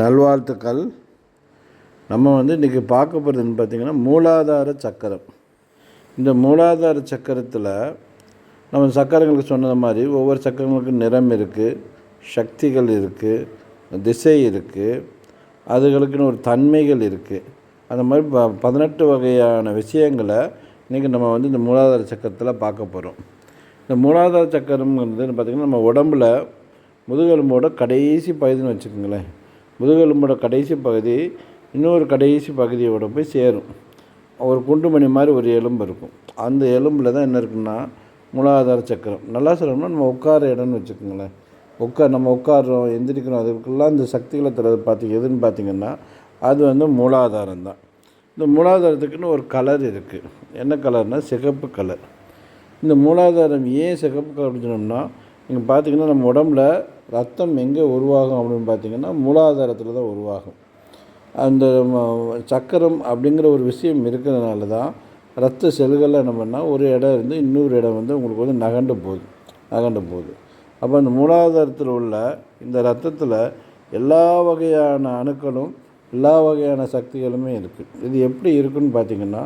நல்வாழ்த்துக்கள். நம்ம வந்து இன்றைக்கி பார்க்க போகிறதுன்னு பார்த்திங்கன்னா மூலாதார சக்கரம். இந்த மூலாதார சக்கரத்தில் நம்ம சக்கரங்களுக்கு சொன்னது மாதிரி ஒவ்வொரு சக்கரங்களுக்கும் நிறம் இருக்குது சக்திகள் இருக்குது திசை இருக்குது அதுகளுக்குன்னு ஒரு தன்மைகள் இருக்குது அந்த மாதிரி ப பதினெட்டு வகையான விஷயங்களை இன்றைக்கி நம்ம வந்து இந்த மூலாதார சக்கரத்தில் பார்க்க போகிறோம் இந்த மூலாதார சக்கரம்ங்கிறது பார்த்திங்கன்னா நம்ம உடம்பில் முதுகெலும்போட கடைசி பகுதின்னு வச்சுக்கோங்களேன். முதுகெலும்போட கடைசி பகுதி இன்னொரு கடைசி பகுதியோட போய் சேரும். ஒரு குண்டுமணி மாதிரி ஒரு எலும்பு இருக்கும். அந்த எலும்பில் தான் என்ன இருக்குன்னா மூலாதார சக்கரம். நல்லா சொல்லணும்னா நம்ம உட்கார இடம்னு வச்சுக்கோங்களேன். உட்கார் நம்ம உட்காடுறோம் எந்திரிக்கிறோம் அதுக்கெல்லாம் இந்த சக்திகளை தரது பார்த்து எதுன்னு பார்த்தீங்கன்னா அது வந்து மூலாதாரம் தான். இந்த மூலாதாரத்துக்குன்னு ஒரு கலர் இருக்குது என்ன கலர்னால் சிகப்பு கலர். இந்த மூலாதாரம் ஏன் சிகப்பு கலர் அப்படின்னு சொன்னோம்னா நீங்கள் பார்த்தீங்கன்னா நம்ம உடம்புல ரத்தம் எங்கே உருவாகும் அப்படின்னு பார்த்தீங்கன்னா மூலாதாரத்தில் தான் உருவாகும். அந்த சக்கரம் அப்படிங்கிற ஒரு விஷயம் இருக்கிறதுனால தான் ரத்த செல்களில் என்ன பண்ணால் ஒரு இடம் இருந்து இன்னொரு இடம் வந்து உங்களுக்கு வந்து நகண்டு போகுது நகண்டு போகுது. அப்போ அந்த மூலாதாரத்தில் உள்ள இந்த ரத்தத்தில் எல்லா வகையான அணுக்களும் எல்லா வகையான சக்திகளுமே இருக்குது இது எப்படி இருக்குன்னு பார்த்திங்கன்னா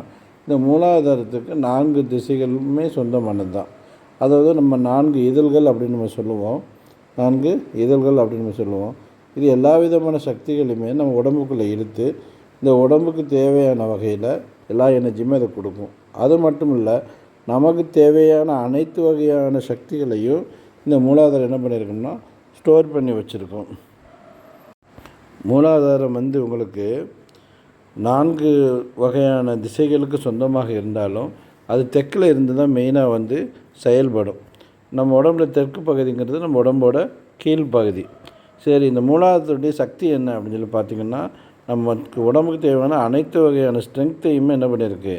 இந்த மூலாதாரத்துக்கு நான்கு திசைகளுமே சொந்தமானது தான் அதாவது நம்ம நான்கு இதழ்கள் அப்படின்னு நம்ம சொல்லுவோம். நான்கு இதழ்கள் அப்படின்னு நம்ம சொல்லுவோம். இது எல்லா விதமான சக்திகளையுமே நம்ம உடம்புக்குள்ளே இழுத்து இந்த உடம்புக்கு தேவையான வகையில் எல்லா எனர்ஜியுமே அதை கொடுக்கும். அது மட்டும் இல்லை நமக்கு தேவையான அனைத்து வகையான சக்திகளையும் இந்த மூலாதாரம் என்ன பண்ணியிருக்கோம்னா ஸ்டோர் பண்ணி வச்சுருக்கோம். மூலாதாரம் வந்து உங்களுக்கு நான்கு வகையான திசைகளுக்கு சொந்தமாக இருந்தாலும் அது தெற்கில் இருந்து தான் மெயினாக வந்து செயல்படும். நம்ம உடம்புல தெற்கு பகுதிங்கிறது நம்ம உடம்போட கீழ் பகுதி. சரி இந்த மூலாதாரத்துடைய சக்தி என்ன அப்படின்னு சொல்லி பார்த்தீங்கன்னா நமக்கு உடம்புக்கு தேவையான அனைத்து வகையான ஸ்ட்ரென்த்தையுமே என்ன பண்ணியிருக்கு?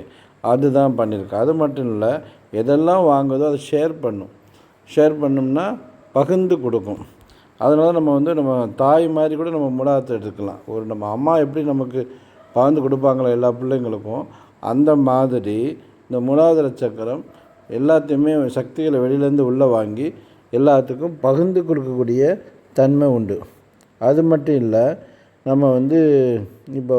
அதுதான் பண்ணியிருக்கு. அது மட்டும் இல்லை எதெல்லாம் வாங்குதோ அதை ஷேர் பண்ணும். ஷேர் பண்ணோம்னா பகிர்ந்து கொடுக்கும். அதனால நம்ம வந்து நம்ம தாய் மாதிரி கூட நம்ம மூலாதாரத்தை எடுத்துக்கலாம். ஒரு நம்ம அம்மா எப்படி நமக்கு பகிர்ந்து கொடுப்பாங்களோ எல்லா பிள்ளைங்களுக்கும் அந்த மாதிரி இந்த மூலாதார சக்கரம் எல்லாத்தையுமே சக்திகளை வெளியிலேருந்து உள்ளே வாங்கி எல்லாத்துக்கும் பகிர்ந்து கொடுக்கக்கூடிய தன்மை உண்டு. அது மட்டும் இல்லை நம்ம வந்து இப்போ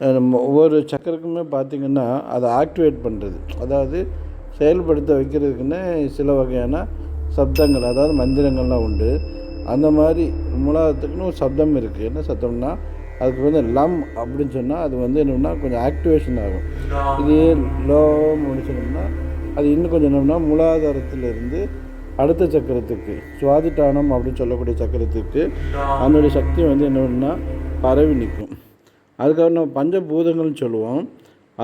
நம்ம ஒவ்வொரு சக்கரக்குமே பார்த்திங்கன்னா அதை ஆக்டிவேட் பண்ணுறது. அதாவது செயல்படுத்த வைக்கிறதுக்குன்னு சில வகையான சப்தங்கள் அதாவது மந்திரங்கள்லாம் உண்டு. அந்த மாதிரி மூலாதாரத்துக்குன்னு ஒரு சப்தம் இருக்குது என்ன சப்தம்னா அதுக்கு வந்து லம் அப்படின்னு சொன்னால் அது வந்து என்னென்னா கொஞ்சம் ஆக்டிவேஷன் ஆகும். இதே லோம் அப்படின்னு சொன்னோம்னா அது இன்னும் கொஞ்சம் என்னென்னா மூலாதாரத்திலிருந்து அடுத்த சக்கரத்துக்கு சுவாதிட்டானம் அப்படின்னு சொல்லக்கூடிய சக்கரத்துக்கு அதனுடைய சக்தி வந்து என்னன்னா பரவி நிற்கும். அதுக்காக நம்ம பஞ்சபூதங்கள்னு சொல்லுவோம்.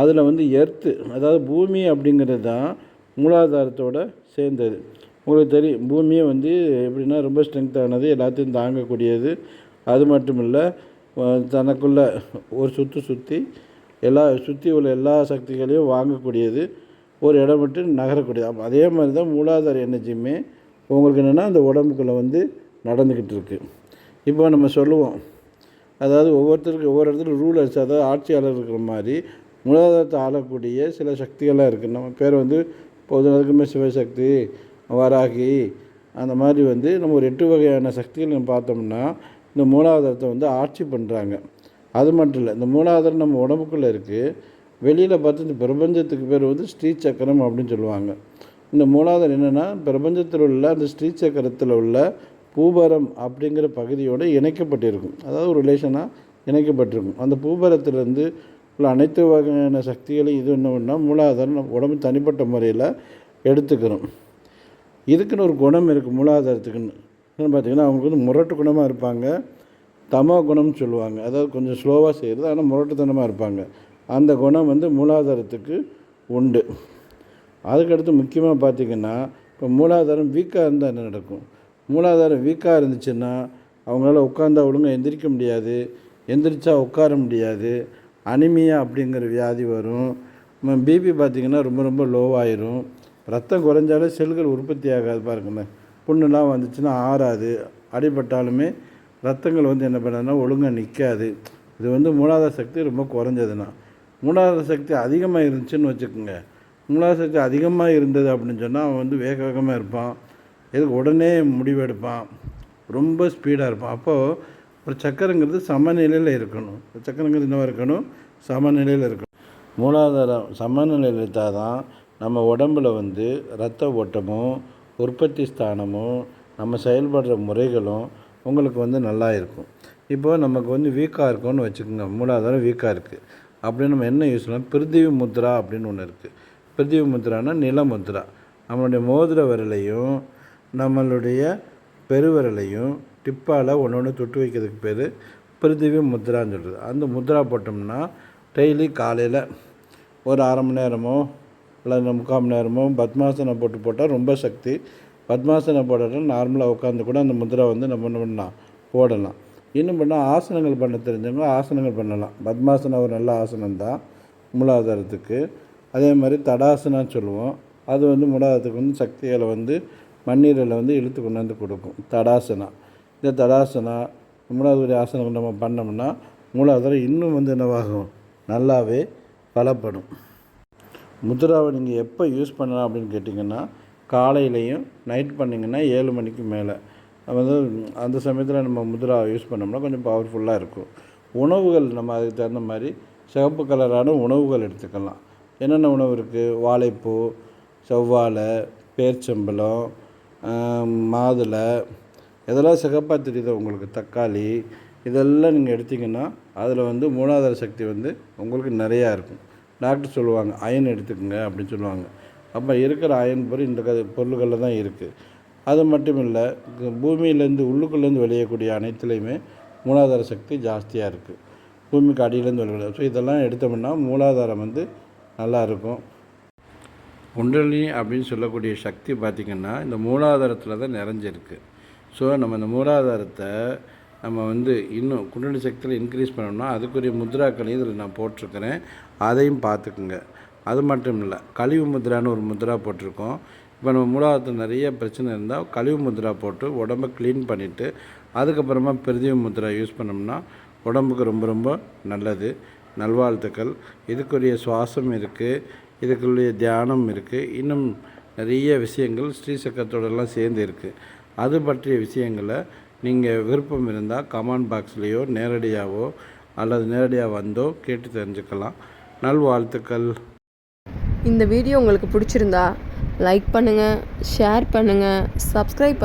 அதில் வந்து எர்த்து அதாவது பூமி அப்படிங்கிறது தான் மூலாதாரத்தோட சேர்ந்தது. உங்களுக்கு தெரியும் பூமியே வந்து எப்படின்னா ரொம்ப ஸ்ட்ரென்த்தானது எல்லாத்தையும் தாங்கக்கூடியது. அது மட்டும் இல்லை தனக்குள்ளே தனக்குள்ள ஒரு சுற்று சுற்றி எல்லா சுற்றி உள்ள எல்லா சக்திகளையும் வாங்கக்கூடியது. ஒரு இடம் விட்டு நகரக்கூடியது அப்போ அதே மாதிரி தான் மூலாதார எனர்ஜியுமே உங்களுக்கு என்னென்னா அந்த உடம்புக்குள்ளே வந்து நடந்துக்கிட்டு இருக்குது இப்போ நம்ம சொல்லுவோம். அதாவது ஒவ்வொருத்தருக்கு ஒவ்வொரு இடத்துல ரூலர்ஸ் அதாவது ஆட்சியாளர் இருக்கிற மாதிரி மூலாதாரத்தை ஆளக்கூடிய சில சக்திகள்லாம் இருக்குது நம்ம பேர் வந்து பொதுநதுக்குமே சிவசக்தி வராகி அந்த மாதிரி வந்து நம்ம ஒரு எட்டு வகையான சக்திகள் நம்ம பார்த்தோம்னா இந்த மூலாதாரத்தை வந்து ஆட்சி பண்ணுறாங்க அது மட்டும் இல்லை இந்த மூலாதாரம் நம்ம உடம்புக்குள்ளே இருக்குது வெளியில் பார்த்து இந்த பிரபஞ்சத்துக்கு பேர் வந்து ஸ்ரீ சக்கரம் அப்படின்னு சொல்லுவாங்க. இந்த மூலாதாரம் என்னென்னா பிரபஞ்சத்தில் உள்ள அந்த ஸ்ரீ சக்கரத்தில் உள்ள பூபரம் அப்படிங்கிற பகுதியோடு இணைக்கப்பட்டிருக்கும். அதாவது ஒரு ரிலேஷனாக இணைக்கப்பட்டிருக்கும். அந்த பூபரத்திலிருந்து உள்ள அனைத்து வகையான சக்திகளையும் இது என்ன பண்ணால் மூலாதாரம் நம்ம உடம்பு தனிப்பட்ட முறையில் எடுத்துக்கிறோம் இதுக்குன்னு ஒரு குணம் இருக்குது மூலாதாரத்துக்குன்னு. என்னென்னு பார்த்தீங்கன்னா அவங்க வந்து முரட்டு குணமாக இருப்பாங்க. தமோ குணம்னு சொல்லுவாங்க. அதாவது கொஞ்சம் ஸ்லோவாக செய்கிறது ஆனால் முரட்டுத்தனமாக இருப்பாங்க. அந்த குணம் வந்து மூலாதாரத்துக்கு உண்டு. அதுக்கடுத்து முக்கியமாக பார்த்தீங்கன்னா இப்போ மூலாதாரம் வீக்காக இருந்தால் என்ன நடக்கும்? மூலாதாரம் வீக்காக இருந்துச்சுன்னா அவங்களால உட்காந்தா ஒழுங்காக எந்திரிக்க முடியாது. எந்திரிச்சா உட்கார முடியாது. அனிமியா அப்படிங்கிற வியாதி வரும். பிபி பார்த்திங்கன்னா ரொம்ப ரொம்ப லோவாயிரும் ரத்தம் குறைஞ்சாலே செல்கள் உற்பத்தி ஆகாது பாருங்களேன் புண்ணுலாம் வந்துச்சுன்னா ஆறாது. அடிபட்டாலுமே ரத்தங்கள் வந்து என்ன பண்ணாதுன்னா ஒழுங்காக நிற்காது இது வந்து மூலாதார சக்தி ரொம்ப குறைஞ்சதுன்னா. மூலாதார சக்தி அதிகமாக இருந்துச்சுன்னு வச்சுக்கோங்க. மூலாதார சக்தி அதிகமாக இருந்தது அப்படின்னு சொன்னால் அவன் வந்து வேக வேகமாக இருப்பான். எதுக்கு? உடனே முடிவெடுப்பான் ரொம்ப ஸ்பீடாக இருப்பான். அப்போது ஒரு சக்கரங்கிறது சமநிலையில் இருக்கணும். சக்கரங்கிறது என்னவாக இருக்கணும்? சமநிலையில் இருக்கணும். மூலாதாரம் சமநிலையில் இருந்தால் தான் நம்ம உடம்புல வந்து இரத்த ஓட்டமும் உற்பத்தி ஸ்தானமும் நம்ம செயல்படுற முறைகளும் உங்களுக்கு வந்து நல்லா இருக்கும். இப்போது நமக்கு வந்து வீக்காக இருக்கும்னு வச்சுக்கோங்க. மூலாதாரம் வீக்காக இருக்குது அப்படின்னு நம்ம என்ன யூஸ் பண்ணலாம்? பிருத்திவி முத்ரா அப்படின்னு ஒன்று இருக்குது பிருத்திவி முத்ரானா நில முத்ரா. நம்மளுடைய மோதிர விரலையும் நம்மளுடைய பெருவிரலையும் டிப்பால் ஒன்று ஒன்று தொட்டு வைக்கிறதுக்கு பேர் பிருத்திவி முத்ரான்னு சொல்கிறது அந்த முத்ரா போட்டோம்னா டெய்லி காலையில் ஒரு அரை மணி நேரமோ இல்லை முக்கால் மணி நேரமோ பத்மாசனம் போட்டு போட்டால் ரொம்ப சக்தி. பத்மாசனம் போட்டால் நார்மலாக உட்காந்து கூட அந்த முத்ரா வந்து நம்ம என்ன பண்ணலாம்? போடலாம். இன்னும் பண்ணால் ஆசனங்கள் பண்ண தெரிஞ்சவங்க ஆசனங்கள் பண்ணலாம். பத்மாசனம் ஒரு நல்ல ஆசனம் தான் மூலாதாரத்துக்கு. அதே மாதிரி தடாசனம் சொல்லுவோம். அது வந்து மூலாதாரத்துக்கு வந்து சக்திகளை வந்து மண்ணீரில் வந்து இழுத்து கொண்டாந்து கொடுக்கும். தடாசனா இந்த தடாசனா மூலாதார ஆசனம் நம்ம பண்ணோம்னா மூலாதாரம் இன்னும் வந்து என்னவாகும்? நல்லாவே பலப்படும். முத்ராவை நீங்கள் எப்போ யூஸ் பண்ணலாம் அப்படின்னு கேட்டிங்கன்னா காலையிலையும் நைட் பண்ணிங்கன்னா ஏழு மணிக்கு மேலே. வந்து அந்த சமயத்தில் நம்ம முதிரா யூஸ் பண்ணோம்னா கொஞ்சம் பவர்ஃபுல்லாக இருக்கும். உணவுகள் நம்ம அதுக்கு தகுந்த மாதிரி சிவப்பு கலரான உணவுகள் எடுத்துக்கலாம். என்னென்ன உணவு இருக்குது வாழைப்பூ செவ்வாழை பேர்ச்சம்பழம் மாதுளை இதெல்லாம் சிகப்பாக தெரியுது உங்களுக்கு. தக்காளி இதெல்லாம் நீங்கள் எடுத்தீங்கன்னா அதில் வந்து மூலாதார சக்தி வந்து உங்களுக்கு நிறையா இருக்கும். டாக்டர் சொல்லுவாங்க அயன் எடுத்துக்கோங்க அப்படின்னு சொல்லுவாங்க. அப்போ இருக்கிற அயன் பொருள் இந்த க- பொருள்களில் தான் இருக்குது அது மட்டும் இல்லை பூமியிலேருந்து உள்ளுக்குள்ளேருந்து விளையக்கூடிய அனைத்துலேயுமே மூலாதார சக்தி ஜாஸ்தியாக இருக்குது பூமிக்கு அடியிலேருந்து வெளியே ஸோ இதெல்லாம் எடுத்தோம்னா மூலாதாரம் வந்து நல்லா இருக்கும். குண்டலினி அப்படின்னு சொல்லக்கூடிய சக்தி பார்த்திங்கன்னா இந்த மூலாதாரத்தில் தான் நிறைஞ்சிருக்கு. ஸோ நம்ம இந்த மூலாதாரத்தை நம்ம வந்து இன்னும் குண்டலி சக்தியில் இன்க்ரீஸ் பண்ணோம்னா அதுக்குரிய முத்ராக்களையும் இதில் நான் போட்டிருக்கிறேன். அதையும் பார்த்துக்குங்க. அது மட்டும் இல்லை கழிவு முத்ரான்னு ஒரு முத்ரா போட்டிருக்கோம். இப்போ நம்ம மூலாதாரத்தில் நிறைய பிரச்சனை இருந்தால் கழிவு முத்ரா போட்டு உடம்ப க்ளீன் பண்ணிவிட்டு அதுக்கப்புறமா பிரதிவு முத்ரா யூஸ் பண்ணோம்னா உடம்புக்கு ரொம்ப ரொம்ப நல்லது. நல்வாழ்த்துக்கள். இதுக்குரிய சுவாசம் இருக்குது இதுக்குரிய தியானம் இருக்குது இன்னும் நிறைய விஷயங்கள் ஸ்ரீசக்கரத்தோடலாம் சேர்ந்து இருக்குது அது பற்றிய விஷயங்களை நீங்கள் விருப்பம் இருந்தால் கமெண்ட் பாக்ஸ்லேயோ நேரடியாகவோ அல்லது நேரடியாக வந்தோ கேட்டு தெரிஞ்சுக்கலாம். நல்வாழ்த்துக்கள். இந்த வீடியோ உங்களுக்கு பிடிச்சிருந்தா லைக் பண்ணுங்கள் ஷேர் பண்ணுங்கள் சப்ஸ்கிரைப்